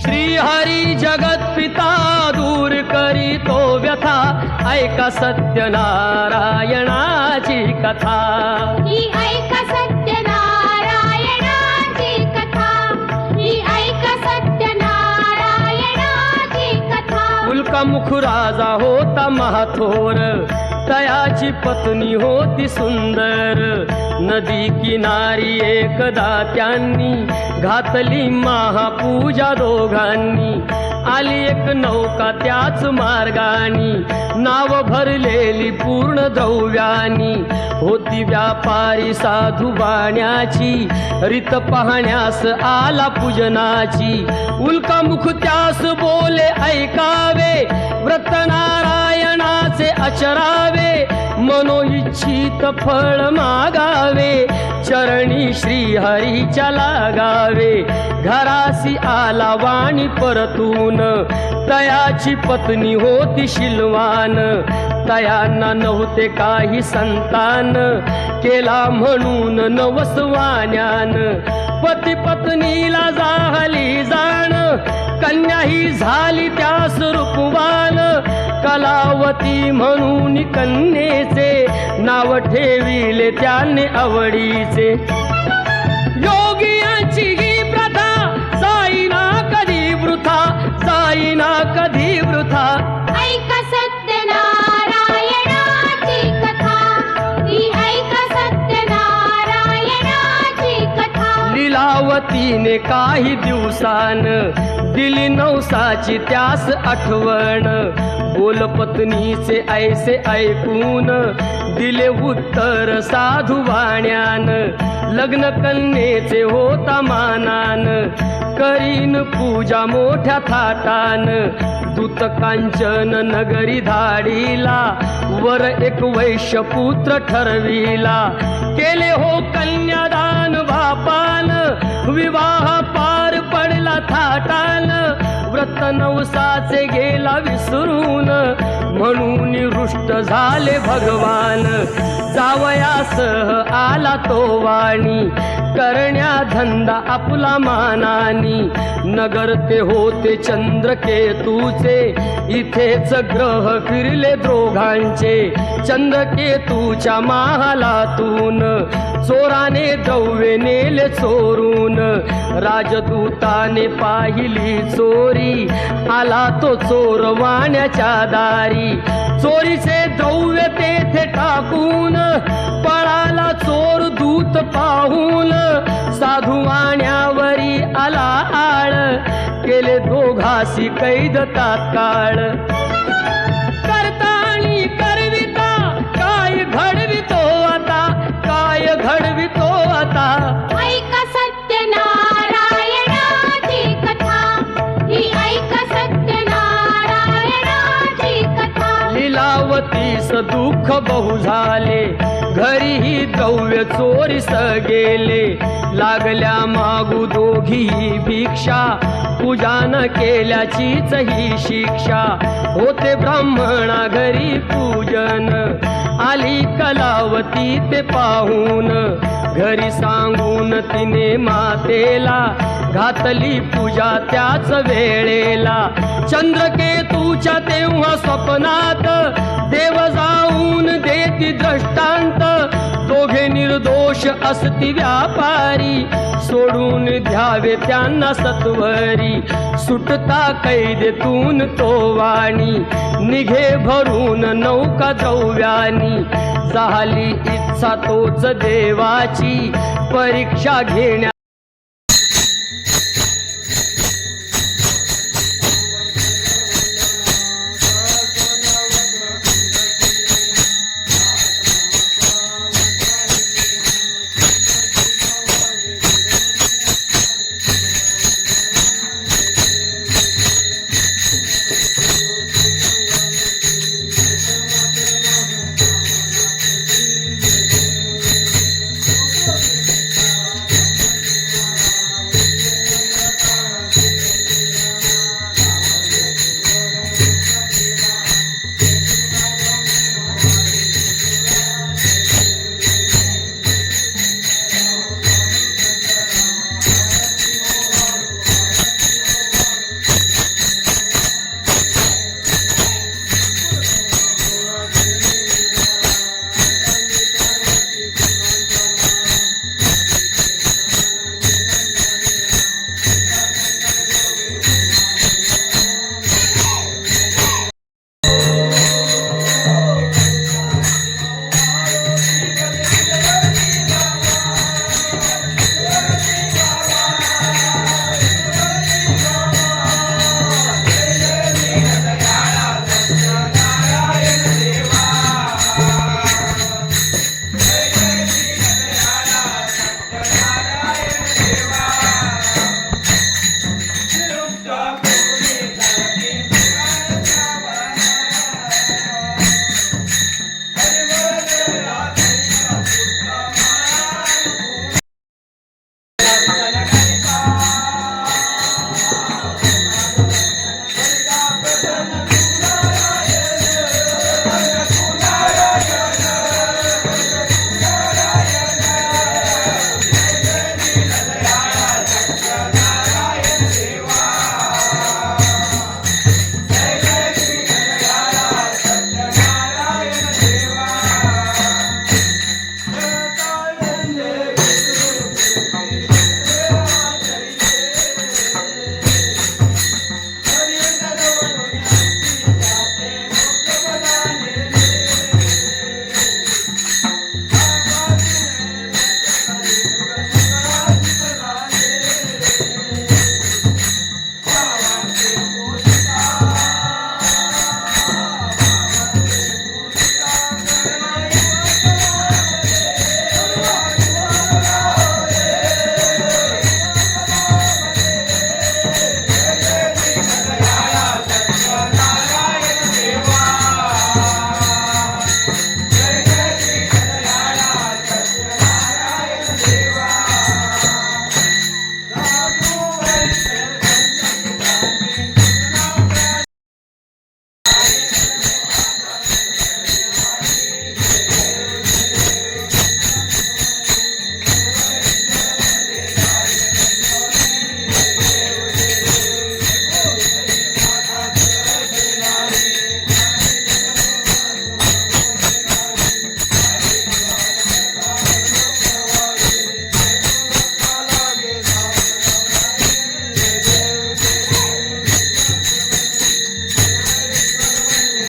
श्रीहरी जगत पिता दूर करी तो व्यथा. ऐका सत्यनारायणाची कथा. ही ऐक सत्यनारायणाची कथा. ही ऐक सत्यनारायणाची कथा. उल्कामुख राजा होता महाथोर. तयाची पत्नी होती सुंदर. नदी किनारी एकदा त्यांनी घातली महापूजा दोघांनी. आली एक नौका त्याच मार्गानी. नाव भरलेली पूर्ण द्रव्यानी. होती व्यापारी साधू बाण्याची. रित पाहण्यास आला पूजनाची. उल्कामुख त्यास बोले ऐकावे व्रत नारायणाचे अचरावे मनोइच्छित फळ मागावे. चरणी श्री हरीच्या लागावे. घरासी आला वाणी परतून तयाची पत्नी होती शिलवान. तयांना नव्हते काही संतान केला म्हणून नवसवाण्यान पती पत्नीला झाली जाण कन्या ही झाली त्यास स्वरूपवान कलावती म्हणून कन्येचे नाव ठेविले त्याने आवडीचे. तिने काही दिवसान दिली नवसाची त्यास आठवण. बोल पत्नीचे ऐसे ऐकून दिले उत्तर साधू वाण्यान. लग्न कन्येचे होता मानान. करीन पूजा मोठ्या थाटान. दूत कांचन नगरी धाडीला. वर एक वैश्य पुत्र ठरविला. केले हो कन्यादान बापान. विवाह पार पडला थाटान. व्रत नवसाचे गेला विसरून. म्हणून रुष्ट झाले भगवान. जावयासह आला तो वाणी. करण्या धंदा आपला मानानी. नगर ते होते चंद्रकेतूचे. इथेच ग्रह फिरले दोघांचे चंद्रकेतूच्या महालातून. चोराने द्रव्य नेले चोरून. राजदूताने पाहिली चोरी. आला तो चोर वाण्याच्या दारी. चोरीचे द्रव्य तेथे टाकून. पळाला चोर दूत पाहून. साधू वाण्यावरी आला आळ. केले दोघासी कैद तात्काळ. चोरीस गेले लागल्या मागू दोघी भिक्षा. पूजा न केल्याचीच ही शिक्षा. होते ब्राह्मणा घरी पूजन आली कलावती ते पाहून. घरी सांगून तिने मातेला घातली पूजा त्याच वेळेला. चंद्रकेतूच्या तेव्हा स्वप्नात देव जाऊन देती दृष्टांत दोघे निर्दोष असती व्यापारी. सोडून द्यावे त्यांना सत्वरी. सुटता कैदेतून तो वाणी. निघे भरून नौका द्रव्यानी झाली इच्छा तोच देवाची. परीक्षा घेण्या